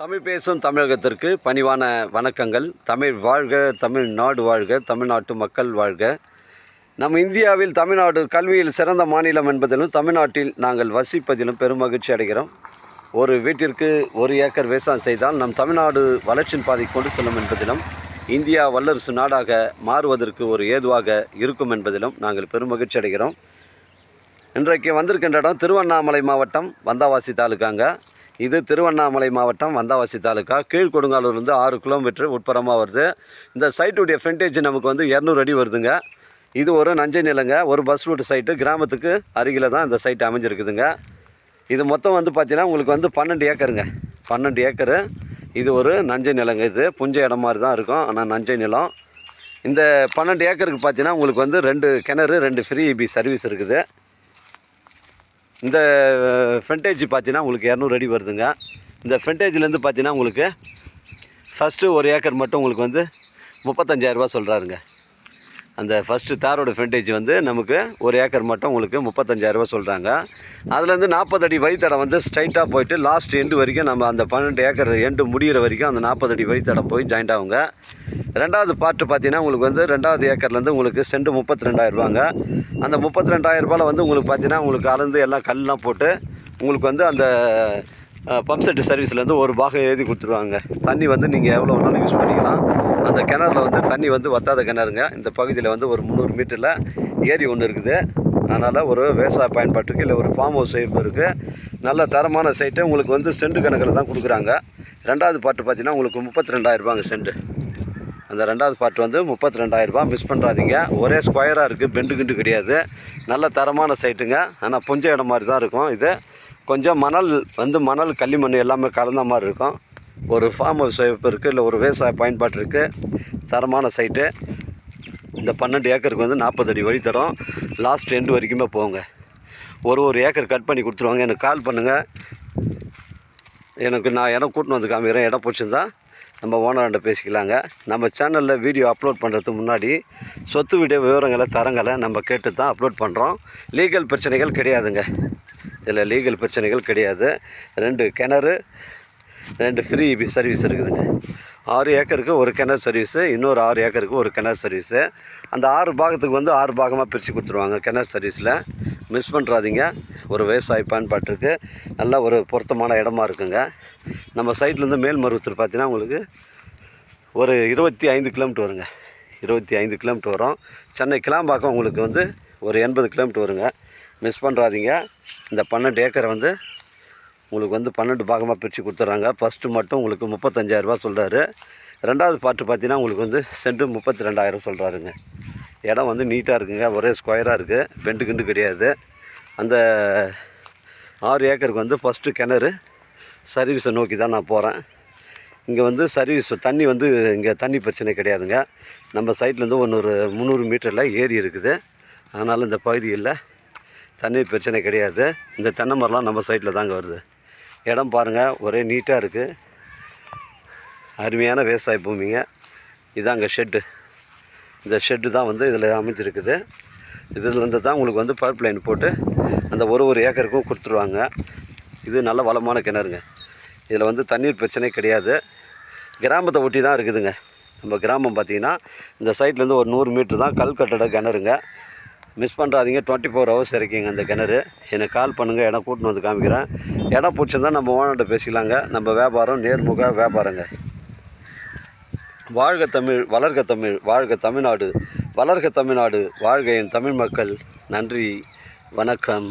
தமிழ் பேசும் தமிழகத்திற்கு பணிவான வணக்கங்கள். தமிழ் வாழ்க தமிழ்நாடு வாழ்க தமிழ்நாட்டு மக்கள் வாழ்க. நம் இந்தியாவில் தமிழ்நாடு கல்வியில் சிறந்த மாநிலம் என்பதிலும் தமிழ்நாட்டில் நாங்கள் வசிப்பதிலும் பெரும் மகிழ்ச்சி அடைகிறோம். ஒரு வீட்டிற்கு ஒரு ஏக்கர் விவசாயம் செய்தால் நம் தமிழ்நாடு வளர்ச்சியின் பாதை கொண்டு செல்லும் என்பதிலும் இந்தியா வல்லரசு நாடாக மாறுவதற்கு ஒரு ஏதுவாக இருக்கும் என்பதிலும் நாங்கள் பெரும் மகிழ்ச்சி அடைகிறோம். இன்றைக்கு வந்திருக்கின்ற இடம் திருவண்ணாமலை மாவட்டம் வந்தாவாசி தாலுக்காங்க இது திருவண்ணாமலை மாவட்டம் வந்தாவாசி தாலுக்கா கீழ்கொடுங்காலூர்லேருந்து ஆறு கிலோமீட்டர் உட்புறமாக வருது. இந்த சைட்டுடைய ஃப்ரண்டேஜ் நமக்கு வந்து இரநூறு அடி வருதுங்க. இது ஒரு நஞ்சை நிலங்க. ஒரு பஸ் ரூட் சைட்டு கிராமத்துக்கு அருகில் தான் இந்த சைட் அமைஞ்சிருக்குதுங்க. இது மொத்தம் வந்து பார்த்தீங்கன்னா உங்களுக்கு வந்து பன்னெண்டு ஏக்கருங்க. பன்னெண்டு ஏக்கரு. இது ஒரு நஞ்சை நிலங்க. இது புஞ்ச இடம் மாதிரி தான் இருக்கும். ஆனால் நஞ்சை நிலம். இந்த பன்னெண்டு ஏக்கருக்கு பார்த்தீங்கன்னா உங்களுக்கு வந்து ரெண்டு கிணறு ரெண்டு ஃப்ரீ இபி சர்வீஸ் இருக்குது. இந்த ஃப்ரண்டேஜ் பார்த்தீங்கன்னா உங்களுக்கு இரநூறு அடி வருதுங்க. இந்த ஃப்ரண்டேஜ்லேருந்து பார்த்தீங்கன்னா உங்களுக்கு ஃபஸ்ட்டு ஒரு ஏக்கர் மட்டும் உங்களுக்கு வந்து முப்பத்தஞ்சாயிரரூபா சொல்கிறாருங்க அந்த ஃபஸ்ட்டு தாரோட ஃப்ரண்டேஜ் வந்து நமக்கு ஒரு ஏக்கர் மட்டும் உங்களுக்கு முப்பத்தஞ்சாயிரரூபா சொல்கிறாங்க அதுலேருந்து நாற்பது அடி வழித்தடம் வந்து ஸ்ட்ரைட்டாக போயிட்டு லாஸ்ட் எண்டு வரைக்கும் நம்ம அந்த பன்னெண்டு ஏக்கர் எண்டு முடிகிற வரைக்கும் அந்த நாற்பது அடி வழித்தடம் போய் ஜாயிண்ட் ஆகுங்க. ரெண்டாவது பார்ட்டு பார்த்தீங்கன்னா உங்களுக்கு வந்து ரெண்டாவது ஏக்கர்லேருந்து உங்களுக்கு செண்டு முப்பத்தி ரெண்டாயிரரூபாங்க அந்த முப்பத்தி ரெண்டாயிரரூபாவில் வந்து உங்களுக்கு பார்த்தீங்கன்னா உங்களுக்கு அளந்து எல்லாம் கல்லாம் போட்டு உங்களுக்கு வந்து அந்த பம்ப் செட்டு சர்வீஸ்லேருந்து ஒரு பாகம் எழுதி கொடுத்துருவாங்க. தண்ணி வந்து நீங்கள் எவ்வளோ வேணாலும் யூஸ் பண்ணிக்கலாம். அந்த கிணறுல வந்து தண்ணி வந்து வத்தாத கிணறுங்க. இந்த பகுதியில் வந்து ஒரு முந்நூறு மீட்டரில் ஏரி ஒன்று இருக்குது. அதனால் ஒரு விவசாய பயன்பாட்டுக்கு இல்லை ஒரு ஃபார்ம் ஹவுஸ் இருக்குது நல்ல தரமான சைட்டு உங்களுக்கு வந்து சென்ட் கணக்கில் தான் கொடுக்குறாங்க. ரெண்டாவது பாட்டு பார்த்தீங்கன்னா உங்களுக்கு முப்பத்தி ரெண்டாயிரரூபாங்க சென்ட் அந்த ரெண்டாவது பார்ட் வந்து முப்பத்தி ரெண்டாயிரரூபா மிஸ் பண்ணுறாதீங்க ஒரே ஸ்கொயராக இருக்குது பெண்டு கிண்டு கிடையாது. நல்ல தரமான சைட்டுங்க ஆனால் புஞ்ச இடம் மாதிரி தான் இருக்கும். இது கொஞ்சம் மணல் வந்து மணல் களிமண் எல்லாமே கலந்த மாதிரி இருக்கும். ஒரு ஃபார்ம் ஹவுஸ் இருக்குது இல்லை ஒரு விவசாய பயன்பாட்டு இருக்குது தரமான சைட்டு இந்த பன்னெண்டு ஏக்கருக்கு வந்து நாற்பது அடி தரோம். லாஸ்ட் எண்டு வரைக்குமே போங்க. ஒரு ஒரு ஏக்கர் கட் பண்ணி கொடுத்துருவாங்க. எனக்கு கால் பண்ணுங்கள் எனக்கு நான் இடம் கூட்டின்னு வந்து காமிக்கிறேன். இடம் பிடிச்சிருந்தா நம்ம ஓனர்கிட்ட பேசிக்கலாங்க. நம்ம சேனலில் வீடியோ அப்லோட் பண்ணுறதுக்கு முன்னாடி சொத்து வீடியோ விவரங்களை தரங்களை நம்ம கேட்டு தான் அப்லோட் பண்ணுறோம் லீகல் பிரச்சனைகள் கிடையாதுங்க. இதில் லீகல் பிரச்சனைகள் கிடையாது. ரெண்டு கிணறு ரெண்டு ஃப்ரீ சர்வீஸ் இருக்குதுங்க ஆறு ஏக்கருக்கு ஒரு கிணறு சர்வீஸு இன்னொரு ஆறு ஏக்கருக்கு ஒரு கிணறு சர்வீஸு அந்த ஆறு பாகத்துக்கு வந்து ஆறு பாகமாக பிரித்து கொடுத்துருவாங்க கிணறு சர்வீஸில் மிஸ் பண்ணுறாதீங்க ஒரு விவசாய பயன்பாட்டிற்கு நல்ல ஒரு பொருத்தமான இடமா இருக்குங்க. நம்ம சைட்லேருந்து மேல்மருவத்தூர் பார்த்தீங்கன்னா உங்களுக்கு ஒரு இருபத்தி ஐந்து கிலோமீட்டர் வருங்க. இருபத்தி ஐந்து கிலோமீட்டர் வரும். சென்னை கிளாம்பாக்கம் உங்களுக்கு வந்து ஒரு எண்பது கிலோமீட்டர் வருங்க. மிஸ் பண்ணுறாதீங்க இந்த பன்னெண்டு ஏக்கரை வந்து உங்களுக்கு வந்து பன்னெண்டு பாகமாக பிரித்து கொடுத்துட்றாங்க ஃபஸ்ட்டு மட்டும் உங்களுக்கு முப்பத்தஞ்சாயிரரூபா சொல்கிறாரு ரெண்டாவது பார்ட்டு பார்த்தீங்கன்னா உங்களுக்கு வந்து சென்ட்டு முப்பத்தி ரெண்டாயிரம் சொல்கிறாருங்க இடம் வந்து நீட்டாக இருக்குங்க. ஒரே ஸ்கொயராக இருக்குது பெண்டு கிண்டு கிடையாது. அந்த ஆறு ஏக்கருக்கு வந்து ஃபஸ்ட்டு கிணறு சர்வீஸை நோக்கி தான் நான் போகிறேன் இங்கே வந்து சர்வீஸ் தண்ணி வந்து இங்கே தண்ணி பிரச்சனை கிடையாதுங்க. நம்ம சைட்லேருந்து ஒன்று முந்நூறு மீட்டரில் ஏரி இருக்குது. அதனால் இந்த பகுதியில் தண்ணீர் பிரச்சனை கிடையாது. இந்த தென்னை மரம்லாம் நம்ம சைட்டில் தாங்க வருது. இடம் பாருங்கள் ஒரே நீட்டாக இருக்குது அருமையான விவசாய பூமிங்க. இதாங்க ஷெட்டு இந்த ஷெட்டு தான் வந்து இதில் அமைஞ்சிருக்குது. இதில் தான் உங்களுக்கு வந்து பைப் லைன் போட்டு அந்த ஒரு ஒரு ஏக்கருக்கும் கொடுத்துருவாங்க. இது நல்ல வளமான கிணறுங்க. இதில் வந்து தண்ணீர் பிரச்சனை கிடையாது. கிராமத்தை ஒட்டி தான் இருக்குதுங்க. நம்ம கிராமம் பார்த்திங்கன்னா இந்த சைட்லேருந்து ஒரு நூறு மீட்ரு தான் கல் கட்டட கிணறுங்க. மிஸ் பண்ணுறாதீங்க டுவெண்ட்டி ஃபோர் ஹவர்ஸ் இறக்கிங்க அந்த கிணறு. எனக்கு கால் பண்ணுங்கள் இடம் கூட்டின்னு வந்து காமிக்கிறேன். இடம் பிடிச்சிருந்தா நம்ம ஓனர்கிட்ட பேசிக்கலாங்க. நம்ம வியாபாரம் நேர்முக வியாபாரங்க. வாழ்க தமிழ் வளர்க தமிழ் வாழ்க தமிழ்நாடு. வளர்க தமிழ்நாடு வாழ்க என் தமிழ் மக்கள். நன்றி வணக்கம்.